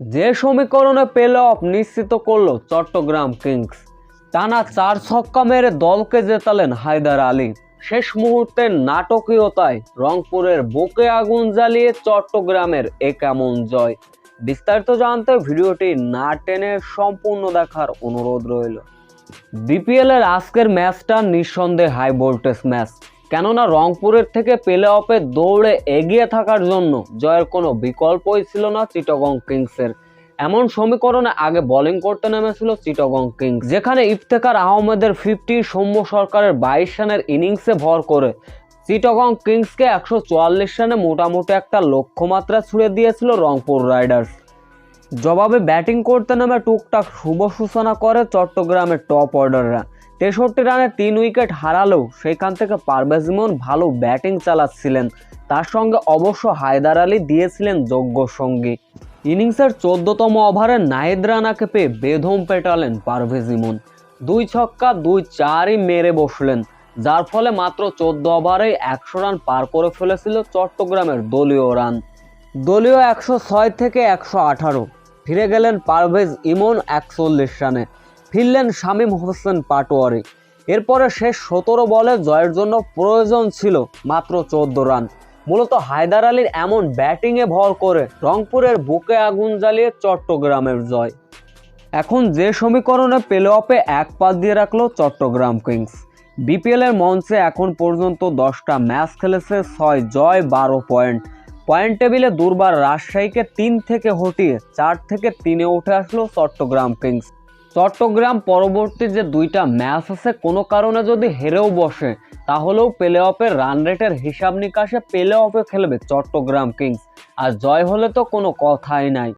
যে সমীকরণে পেল অফ নিশ্চিত করল চট্টগ্রাম কিংস টানা চার ছক্কা মেরে দলকে জেতালেন হায়দার আলী। শেষ মুহূর্তের নাটকীয়তায় রংপুরের বুকে আগুন জ্বালিয়ে চট্টগ্রামের এ কেমন জয়? বিস্তারিত জানতে ভিডিওটি না টেনে সম্পূর্ণ দেখার অনুরোধ রইল। বিপিএল এর আজকের ম্যাচটা নিঃসন্দেহে হাই ভোল্টেজ ম্যাচ। কেননা রংপুরের থেকে প্লে অফে দৌড়ে এগিয়ে থাকার জন্য জয়ের কোনো বিকল্পই ছিল না চিটগং কিংসের। এমন সমীকরণে আগে বোলিং করতে নেমেছিল চিটগং কিংস, যেখানে ইফতেখার আহমেদের ফিফটি, সৌম্য সরকারের বাইশ রানের ইনিংসে ভর করে। চিটগং কিংসকে একশো চুয়াল্লিশ রানে মোটামুটি একটা লক্ষ্যমাত্রা ছুড়ে দিয়েছিল রংপুর রাইডার্স। জবাবে ব্যাটিং করতে নেমে টুকটাক শুভ সূচনা করে চট্টগ্রামের টপ অর্ডাররা তেষট্টি রানে তিন উইকেট হারালেও সেখান থেকে পারভেজ ইমন ভালো ব্যাটিং চালাচ্ছিলেন। তার সঙ্গে অবশ্য হায়দার আলী দিয়েছিলেন যোগ্য সঙ্গী। ইনিংসের চোদ্দতম ওভারে নাহিদ রানাকে পেয়ে বেধম পেটালেন পারভেজ ইমন। দুই ছক্কা, দুই চারই মেরে বসলেন, যার ফলে মাত্র চোদ্দ ওভারেই একশো রান পার করে ফেলেছিল চট্টগ্রামের দলীয় রান। দলীয় একশো ছয় থেকে একশো আঠারো। ফিরে গেলেন পারভেজ ইমন একচল্লিশ রানে। ফিরলেন শামীম হোসেন পাটোয়ারি। এরপরে শেষ সতেরো বলে জয়ের জন্য প্রয়োজন ছিল মাত্র চোদ্দ রান। মূলত হায়দার আলীর এমন ব্যাটিংয়ে ভর করে রংপুরের বুকে আগুন জ্বালিয়ে চট্টগ্রামের জয়। এখন যে সমীকরণে প্লে অফে এক পা দিয়ে রাখল চট্টগ্রাম কিংস। বিপিএল এর মঞ্চে এখন পর্যন্ত দশটা ম্যাচ খেলেছে, ছয় জয়, বারো পয়েন্ট। পয়েন্ট টেবিলে দুর্বার রাজশাহীকে তিন থেকে হটিয়ে চার থেকে তিনে উঠে আসলো চট্টগ্রাম কিংস। চট্টগ্রাম পরবর্তী যে দুইটা ম্যাচ আছে, কোনো কারণে যদি হেরেও বসে, তাহলেও প্লে অফের রান রেটের হিসাব নিকাশে প্লে অফে খেলবে চট্টগ্রাম কিংস। আর জয় হলে তো কোনো কথাই নাই।